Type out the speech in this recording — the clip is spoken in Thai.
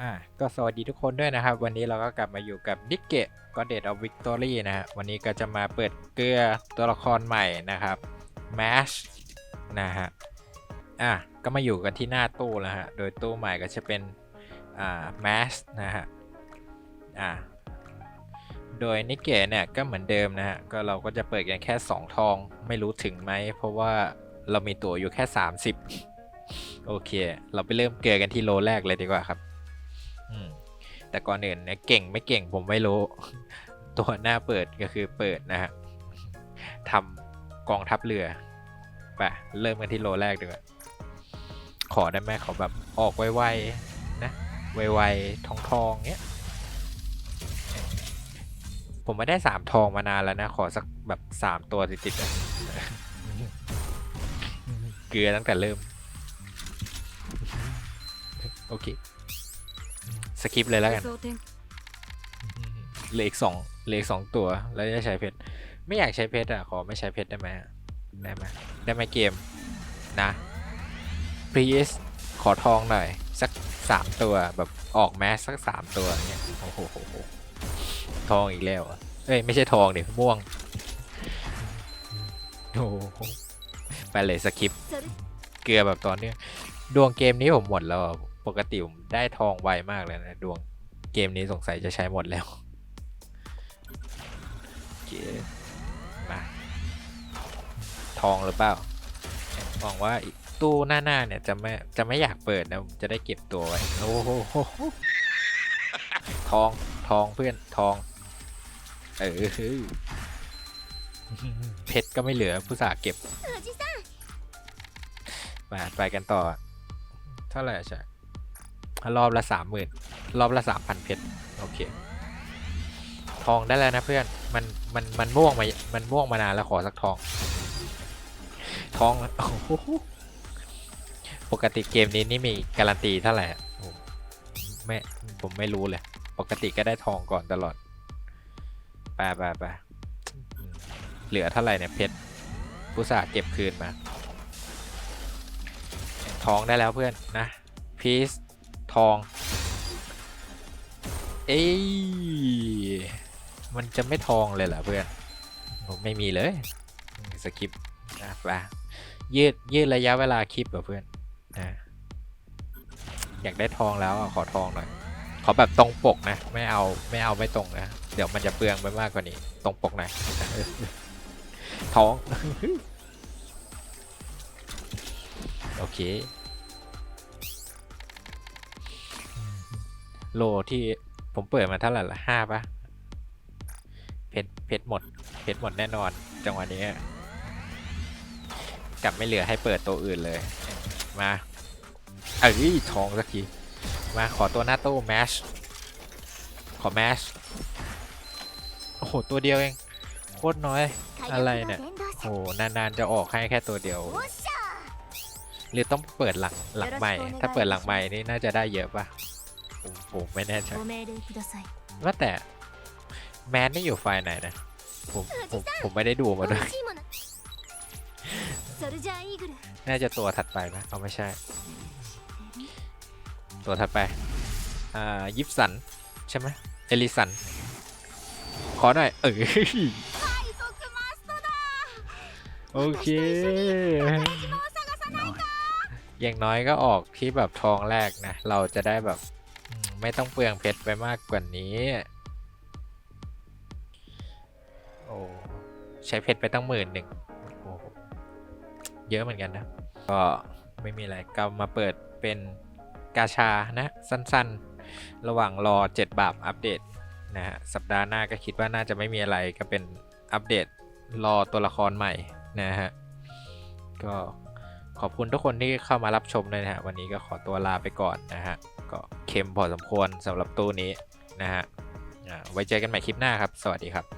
อ่าก็สวัสดีทุกคนด้วยนะครับ วันนี้เราก็กลับมาอยู่กับนิกเกะก็เด of Victory นะฮะวันนี้ก็จะมาเปิดเกลือตัวละครใหม่นะครับ Mash นะฮะอะก็มาอยู่กันที่หน้าตู้แล้วฮะโดยตู้ใหม่ก็จะเป็นอ่า Mash นะฮะอ่าโดยนิกเกะเนี่ยก็เหมือนเดิมนะฮะก็เราก็จะเปิดกันแค่ 2 ทองไม่รู้ถึงไหม เพราะว่าเรามีตั๋วอยู่แค่ 30 โอเค เราไปเริ่มเกลือกันที่โลแรกเลยดีกว่าครับ แต่ก่อนอื่นเนี่ยเก่งไม่เก่งผมไม่รู้ ตัวหน้าเปิดก็คือเปิดนะฮะทำกองทัพเรือไปเริ่มกันที่โลแรกดีกว่าขอได้ไหมขอแบบออกไวๆนะไวๆทองทองๆเงี้ยผมไม่ได้สามทองมานานแล้วนะ ขอสักแบบสามตัวติดๆอะเกลือตั้งแต่เริ่ม โอเค สกิปเลยแล้วกันเหลืออีกสองเหลืออีกสองตัว แล้วจะใช้เพชร ไม่อยากใช้เพชรอะ ขอไม่ใช้เพชรได้ไหมได้ไหมได้ไหมเกมนะ please ขอทองหน่อย สักสามตัวแบบออกแมสสักสามตัวเนี่ยโอ้โหทองอีกแล้วเอ้ยไม่ใช่ทองเดี๋ยม่วงโอ้ไปเลยสคริปเกลือแบบตอนนี้ดวงเกมนี้ผมหมดแล้ว ปกติผมได้ทองไวมากเลยนะดวงเกมนี้สงสัยจะใช้หมดแล้วมาทองหรือเปล่าหวังว่าตู้หน้าๆเนี่ยจะไม่จะไม่อยากเปิดนะจะได้เก็บตัวไว้โอ้โหทองทองเพื่อนทอง เออเพชรก็ไม่เหลือผู้สาเก็บ มาไปกันต่อ เท่าไหร่ใช่ รอบละสามหมื่นรอบละสามพันเพชรโอเค ทองได้แล้วนะเพื่อน มัน มัน มันม่วงมา มันม่วงมานานแล้วขอสักทอง ทองโอ้โหปกติเกมนี้นี่มีการันตีเท่าไหร่ไม่ ผมไม่รู้เลย ปกติก็ได้ทองก่อนตลอด ไปไปไปเหลือเท่าไหร่เนี่ยเพชรผู้สาเก็บคืนมา ทองได้แล้วเพื่อนนะพีซ อง เอ้ยมันจะไม่ทองเลยเหรอเพื่อนผมไม่มีเลยสกิปนะไปยืดยืดระยะเวลาคลิปเหรอเพื่อนนะอยากได้ทองแล้วขอทองหน่อยขอแบบตรงปกนะ ไม่เอาไม่เอาไม่ตรงนะ เดี๋ยวมันจะเปลืองไปมากกว่านี้ ตรงปกหน่อยทอง โอเค โลที่ผมเปิดมาเท่าไหร่ละห้าปะเพชรเพชรหมด เพชรหมดแน่นอน จังหวะนี้ กลับไม่เหลือให้เปิดตัวอื่นเลย มาเอ้ยทองสักที มาขอตัวหน้าตู้แมชขอแมชโอ้โห ตัวเดียวเอง โคตรน้อย อะไรเนี่ยโอ้นานๆจะออกให้แค่ตัวเดียว หรือต้องเปิดหลังหลังใหม่ ถ้าเปิดหลังใหม่นี่น่าจะได้เยอะปะ ผมผมไม่แน่ใจว่าแต่แมนไม่อยู่ไฟไหนนะผมผมผมไม่ได้ดูมาด้วยน่าจะตัวถัดไปนะเอาไม่ใช่ ตัวถัดไปอ่ายิปสัน ใช่ไหมเอลิสัน ขอหน่อยเออโอเค อย่างน้อยก็ออกที่แบบทองแรกนะ เราจะได้แบบ ไม่ต้องเปลืองเพชรไปมากกว่านี้ โอ้ใช้เพชรไปตั้งหมื่นหนึ่งโอ้เยอะเหมือนกันนะ ก็ไม่มีอะไรก็มาเปิดเป็นกาชานะ สั้นๆ ระหว่างรอ 7 บาปอัปเดตนะฮะสัปดาห์หน้าก็คิดว่าน่าจะไม่มีอะไรก็เป็นอัปเดตรอตัวละครใหม่นะฮะก็ขอบคุณทุกคนที่เข้ามารับชมเลยนะฮะ วันนี้ก็ขอตัวลาไปก่อนนะฮะ ก็เค็มพอสมควรสำหรับตู้นี้นะฮะไว้เจอกันใหม่คลิปหน้าครับ สวัสดีครับ